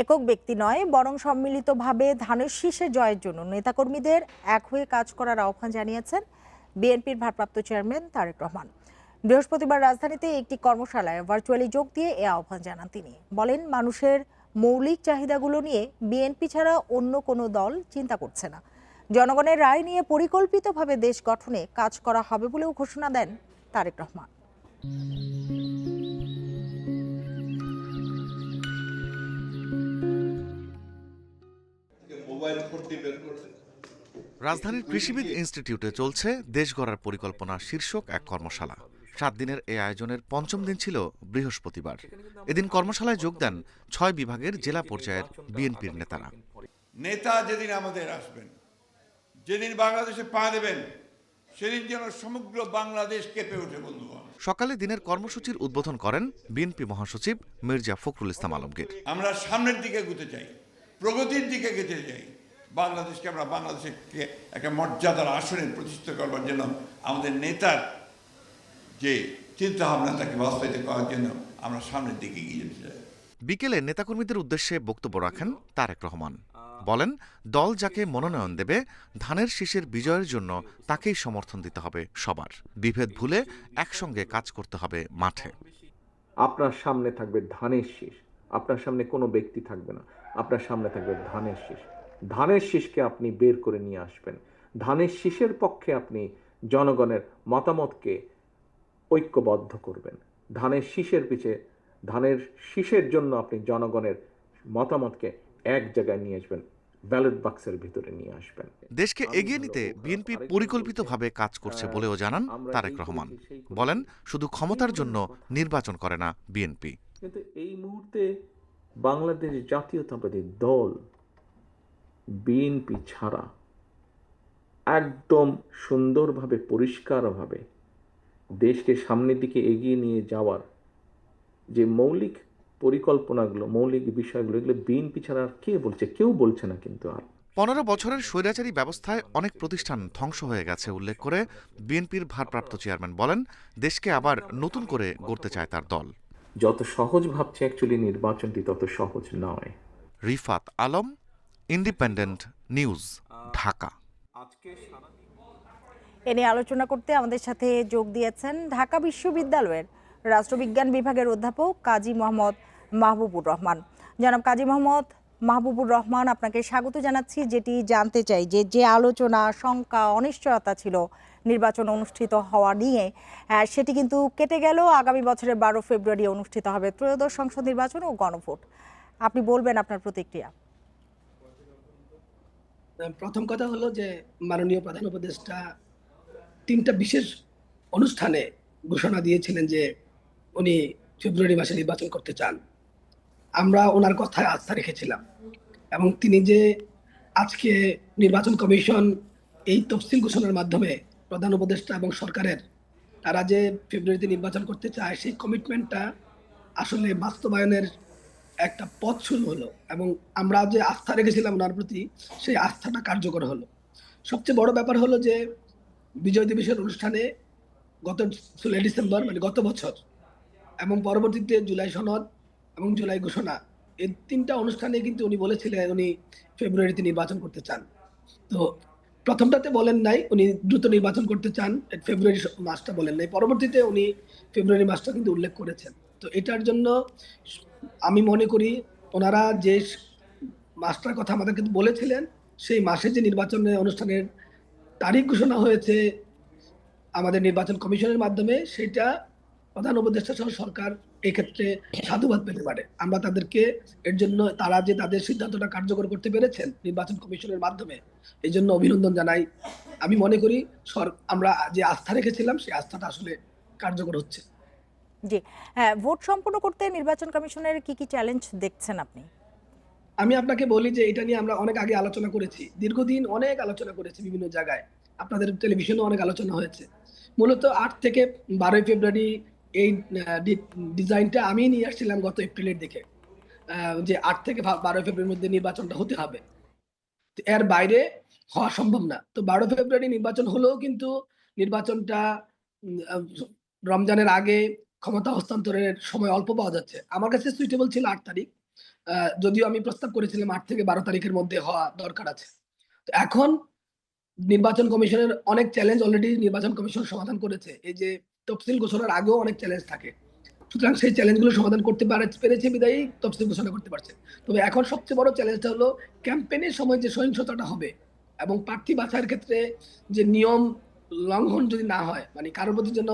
একক ব্যক্তি নয়, বরং সম্মিলিতভাবে ধানের শীষে জয়ের জন্য নেতাকর্মীদের এক হয়ে কাজ করার আহ্বান জানিয়েছেন বিএনপির ভারপ্রাপ্ত চেয়ারম্যান তারেক রহমান। বৃহস্পতিবার রাজধানীতে একটি কর্মশালায় ভার্চুয়ালি যোগ দিয়ে এ আহ্বান জানান তিনি। বলেন, মানুষের মৌলিক চাহিদাগুলো নিয়ে বিএনপি ছাড়া অন্য কোনো দল চিন্তা করছে না। জনগণের রায় নিয়ে পরিকল্পিতভাবে দেশ গঠনে কাজ করা হবে বলেও ঘোষণা দেন তারেক রহমান। মোবাইল ফোনটি বের রাজধানীর কৃষিবিদ ইনস্টিটিউটে চলছে দেশ গড়ার পরিকল্পনা শীর্ষক এক কর্মশালা। সাত দিনের এই আয়োজনের পঞ্চম দিন ছিল বৃহস্পতিবার। এদিন কর্মশালায় যোগ দেন ছয় বিভাগের জেলা পর্যায়ের বিএনপির নেতারা। নেতা যেদিন আমাদের আসবেন যেদিন বাংলাদেশে পা দেবেন সেদিন যেন সমগ্র বাংলাদেশ কেঁপে ওঠে বন্ধুগণ। সকালে দিনের কর্মসূচির উদ্বোধন করেন বিএনপি মহাসচিব মির্জা ফখরুল ইসলাম আলমগীর। আমরা সামনের দিকে এগুতে চাই। প্রগতির দিকে গেতে চাই বাংলাদেশকে আমরা বাংলাদেশকে একটা মর্যাদার আসনে প্রতিষ্ঠা করবার জন্য আমাদের নেতার যে চিন্তা ভাবনা তাকে বাস্তবায়িত করার জন্য আমরা সামনের দিকে এগিয়ে যেতে চাই। বিকেলে নেতাকর্মীদের উদ্দেশ্যে বক্তব্য রাখেন তারেক রহমান। বলেন দল যাকে মনোনয়ন দেবে ধানের শীষের বিজয়ের জন্য তাকেই সমর্থন দিতে হবে সবার। বিভেদ ভুলে একসঙ্গে কাজ করতে হবে মাঠে। আপনার সামনে থাকবে ধানের শীষ। আপনার সামনে কোনো ব্যক্তি থাকবে না। আপনার সামনে থাকবে ধানের শীষ। ধানের শীষকে আপনি বের করে নিয়ে আসবেন। ধানের শীষের পক্ষে আপনি জনগণের মতামতকে ঐক্যবদ্ধ করবেন। ধানের শীষের পিছে ধানের শীষের জন্য আপনি জনগণের মতামতকে এক জায়গায় নিয়ে আসবেন ব্যালট বাক্সের ভিতরে নিয়ে আসবেন। দেশকে এগিয়ে নিতে বিএনপি পরিকল্পিতভাবে কাজ করছে বলেও জানান তারেক রহমান। বলেন শুধু ক্ষমতার জন্য নির্বাচন করে না বিএনপি। কিন্তু এই মুহূর্তে বাংলাদেশ জাতীয়তাবাদী দল, বিএনপি ছাড়া একদম সুন্দরভাবে, পরিষ্কারভাবে দেশকে সামনের দিকে এগিয়ে নিয়ে যাওয়ার যে মৌলিক পরিকল্পনাগুলো, মৌলিক বিষয়গুলো, এগুলো বিএনপি ছাড়া আর কে বলছে? কেউ বলছে না কিন্তু আর। পনেরো বছরের স্বৈরাচারী ব্যবস্থায় অনেক প্রতিষ্ঠান ধ্বংস হয়ে গেছে উল্লেখ করে বিএনপির ভারপ্রাপ্ত চেয়ারম্যান বলেন, দেশকে আবার নতুন করে গড়তে চায় তার দল। যত সহজ ভাবছে অ্যাকচুয়ালি নির্বাচনটি তত সহজ নয়। Rifat Alam Independent News Dhaka. এ নিয়ে আলোচনা করতে আমাদের সাথে যোগ দিয়েছেন ঢাকা বিশ্ববিদ্যালয়ের রাষ্ট্রবিজ্ঞান বিভাগের অধ্যাপক কাজী মোহাম্মদ মাহবুবুর রহমান। জনাব কাজী মোহাম্মদ মাহবুবুর রহমান আপনাকে স্বাগত জানাচ্ছি, যেটি জানতে চাই যে যে আলোচনা, শঙ্কা, অনিশ্চয়তা ছিল নির্বাচন অনুষ্ঠিত হওয়া নিয়ে সেটি কিন্তু কেটে গেল। আগামী বছরের বারো ফেব্রুয়ারি অনুষ্ঠিত হবে ত্রয়োদশ সংসদ নির্বাচন ও গণভোট। আপনি বলবেন আপনার প্রতিক্রিয়া। প্রথম কথা হলো যে মাননীয় প্রধান উপদেষ্টা তিনটা বিশেষ অনুষ্ঠানে ঘোষণা দিয়েছিলেন যে উনি ফেব্রুয়ারি মাসে নির্বাচন করতে চান। আমরা ওনার কথায় আস্থা রেখেছিলাম। এবং তিনি যে আজকে নির্বাচন কমিশন এই তফসিল ঘোষণার মাধ্যমে প্রধান উপদেষ্টা এবং সরকারের তারা যে ফেব্রুয়ারিতে নির্বাচন করতে চায়, সেই কমিটমেন্টটা আসলে বাস্তবায়নের একটা পথ শুরু হলো এবং আমরা যে আস্থা রেখেছিলাম ওনার প্রতি, সেই আস্থাটা কার্যকর হলো। সবচেয়ে বড় ব্যাপার হলো যে বিজয় দিবসের অনুষ্ঠানে গত ষোলোই ডিসেম্বর মানে গত বছর এবং পরবর্তীতে জুলাই সনদ এবং জুলাই ঘোষণা। এই তিনটা অনুষ্ঠানে কিন্তু উনি বলেছিলেন উনি ফেব্রুয়ারিতে নির্বাচন করতে চান। তো প্রথমটাতে বলেন নাই, উনি দ্রুত নির্বাচন করতে চান, ফেব্রুয়ারি মাসটা বলেন নাই। পরবর্তীতে উনি ফেব্রুয়ারি মাসটা কিন্তু উল্লেখ করেছেন। তো এটার জন্য আমি মনে করি ওনারা যে মাসটার কথা আমাদের কিন্তু বলেছিলেন, সেই মাসে যে নির্বাচনের অনুষ্ঠানের তারিখ ঘোষণা হয়েছে, আমাদের নির্বাচন কমিশনের মাধ্যমে, সেটা প্রধান উপদেষ্টা সহ সরকার এই ক্ষেত্রে সাধুবাদ পেতে পারে। আমরা তাদেরকে এর জন্য তারা যে তাদের সিদ্ধান্তটা কার্যকর করতে পেরেছেন নির্বাচন কমিশনের মাধ্যমে এই জন্য অভিনন্দন জানাই। আমি মনে করি আমরা যে আস্থা রেখেছিলাম সেই আস্থাটা আসলে কার্যকর হচ্ছে। জি। হ্যাঁ ভোট সম্পন্ন করতে নির্বাচন কমিশনের কি কি চ্যালেঞ্জ দেখছেন আপনি? আমি আপনাকে বলি যে এটা নিয়ে আমরা অনেক আগে আলোচনা করেছি। দীর্ঘদিন অনেক আলোচনা করেছি বিভিন্ন জায়গায়। আপনাদের টেলিভিশনে অনেক আলোচনা হয়েছে। মূলত আট থেকে বারোই ফেব্রুয়ারি এই ডিজাইনটা আমি নিয়ে আসছিলাম গত এপ্রিলের দিকে। যে আট থেকে বারো ফেব্রুয়ারির মধ্যে নির্বাচনটা হতে হবে। এর বাইরে হওয়া সম্ভব না। তো বারো ফেব্রুয়ারি নির্বাচন হলেও কিন্তু নির্বাচনটা রমজানের আগে ক্ষমতা হস্তান্তরের সময় অল্প পাওয়া যাচ্ছে। আমার কাছে সুইটেবল ছিল আট তারিখ। যদিও আমি প্রস্তাব করেছিলাম আট থেকে বারো তারিখের মধ্যে হওয়া দরকার আছে। তো এখন নির্বাচন কমিশনের অনেক চ্যালেঞ্জ অলরেডি নির্বাচন কমিশন সমাধান করেছে। এই যে তফসিল ঘোষণার আগেও অনেক চ্যালেঞ্জ থাকে। সুতরাং সেই চ্যালেঞ্জগুলো সমাধান করতে পারে পেরেছে বিদায়ী তফসিল ঘোষণা করতে পারছে। তবে এখন সবচেয়ে বড় চ্যালেঞ্জটা হলো ক্যাম্পেনের সময় যে সহিংসতাটা হবে এবং প্রার্থী বাছার ক্ষেত্রে যে নিয়ম লঙ্ঘন যদি না হয় মানে কারোর প্রতি যেন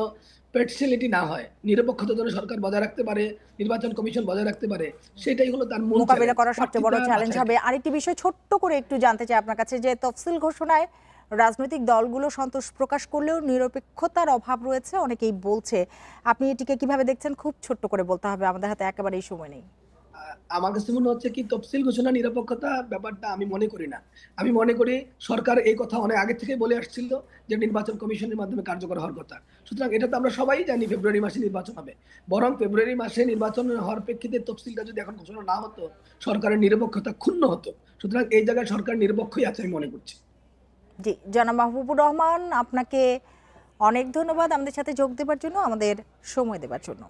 পার্সিয়ালিটি না হয় নিরপেক্ষতা যেন সরকার বজায় রাখতে পারে নির্বাচন কমিশন বজায় রাখতে পারে সেটাই হলো তার মূল মোকাবিলা করার সবচেয়ে বড় চ্যালেঞ্জ হবে। আরেকটি বিষয় ছোট্ট করে একটু জানতে চাই আপনার কাছে যে তফসিল ঘোষণায় রাজনৈতিক দলগুলো সন্তোষ প্রকাশ করলেও নিরপেক্ষতার অভাব রয়েছে, অনেকেই বলছে। আপনি এটিকে কীভাবে দেখছেন? খুব ছোট্ট করে বলতে হবে, আমাদের হাতে একেবারেই সময় নেই। আমার কাছে মনে হচ্ছে কি, তফসিল ঘোষণা নিরপেক্ষতা ব্যাপারটা আমি মনে করি না। আমি মনে করি সরকার এই কথা অনেক আগে থেকে বলে আসছিল যে নির্বাচন কমিশনের মাধ্যমে কার্যকর হওয়ার কথা। সুতরাং এটা তো আমরা সবাই জানি ফেব্রুয়ারি মাসে নির্বাচন হবে। বরং ফেব্রুয়ারি মাসে নির্বাচন হওয়ার প্রেক্ষিতে তফসিলটা যদি এখন ঘোষণা না হতো, সরকারের নিরপেক্ষতা ক্ষুণ্ণ হতো। সুতরাং এই জায়গায় সরকার নিরপেক্ষই আছে আমি মনে করছি। জি, জনাব মাহবুবুর রহমান, আপনাকে অনেক ধন্যবাদ আমাদের সাথে যোগ দেওয়ার জন্য, আমাদের সময় দেবার জন্য।